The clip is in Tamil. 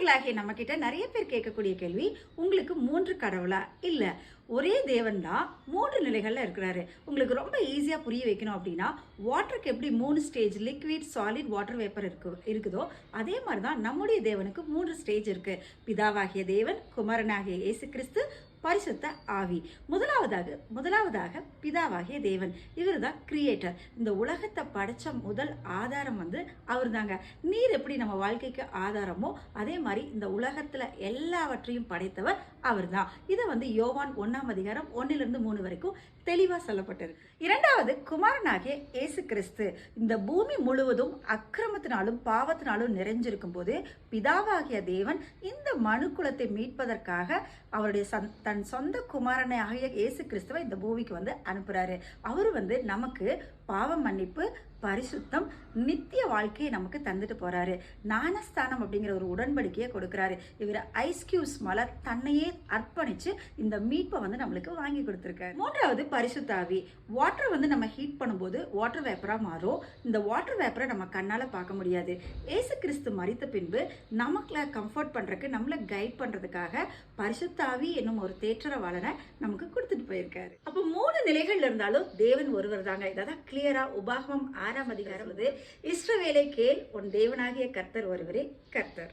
கிறிஸ்தவர்களாகிய நம்ம கிட்ட நிறைய பேர் கேட்கக்கூடிய கேள்வி உங்களுக்கு மூன்று கடவுளா? இல்ல ஒரே தேவன் தான் மூன்று நிலைகளில் இருக்கிறாரு. உங்களுக்கு ரொம்ப ஈஸியாக புரிய வைக்கணும் அப்படின்னா வாட்டருக்கு எப்படி மூணு stage liquid solid water vapour இருக்கு இருக்குதோ அதே மாதிரி தான் நம்முடைய தேவனுக்கு மூன்று ஸ்டேஜ் இருக்குது பிதாவாகிய தேவன் குமாரனாகிய இயேசு கிறிஸ்து பரிசுத்த ஆவி. முதலாவதாக முதலாவதாக பிதாவாகிய தேவன். இவர் தான் கிரியேட்டர் இந்த உலகத்தை படைச்ச முதல் ஆதாரம் வந்து அவர் தாங்க நீர் எப்படி நம்ம வாழ்க்கைக்கு ஆதாரமோ அதே மாதிரி இந்த உலகத்துல எல்லாவற்றையும் படைத்தவர் அவர் தான் இதை வந்து யோவான் ஒன்னாம் அதிகாரம் ஒன்னிலிருந்து மூணு வரைக்கும் தெளிவாக சொல்லப்பட்டிருக்கு. இரண்டாவது குமாரனாகிய இயேசு கிறிஸ்து. இந்த பூமி முழுவதும் அக்கிரமத்தினாலும் பாவத்தினாலும் நிறைஞ்சிருக்கும் போது பிதாவாகிய தேவன் இந்த மனுக்குலத்தை மீட்பதற்காக அவருடைய சந்த தன் சொந்த குமாரனை ஆகிய இயேசு கிறிஸ்துவை இந்த பூமிக்கு வந்து அனுப்புறாரு. அவர் வந்து நமக்கு பாவ மன்னிப்பு பரிசுத்தம் நித்திய வாழ்க்கையை நமக்கு தந்துட்டு போறாரு. ஞானஸ்தானம் அப்படிங்கிற ஒரு உடன்படிக்கையை கொடுக்குறாரு. இவர் ஐஸ்கியூஸ் மலர் தன்னையே அர்ப்பணிச்சு இந்த மீட்பை வந்து நம்மளுக்கு வாங்கி கொடுத்துருக்காரு. மூன்றாவது பரிசுத்தாவி. வாட்டர் வந்து நம்ம ஹீட் பண்ணும்போது வாட்டர் வேப்பராக மாறும். இந்த வாட்டர் வேப்பரை நம்ம கண்ணால் பார்க்க முடியாது. ஏசு கிறிஸ்து மறித்த பின்பு நமக்கில் கம்ஃபர்ட் பண்ணுறதுக்கு நம்மளை கைட் பண்ணுறதுக்காக பரிசுத்தாவி என்னும் ஒரு தேற்றரவாளனை நமக்கு கொடுத்துட்டு போயிருக்காரு. அப்போ மூணு நிலைகள் இருந்தாலும் தேவன் ஒருவர் தாங்க. இதான் கிளியரா உபாகமம் ஆறாம் அதிகாரம் வந்து இஸ்ரவேலை கேள் உன் தேவனாகிய கர்த்தர் ஒருவரே கர்த்தர்.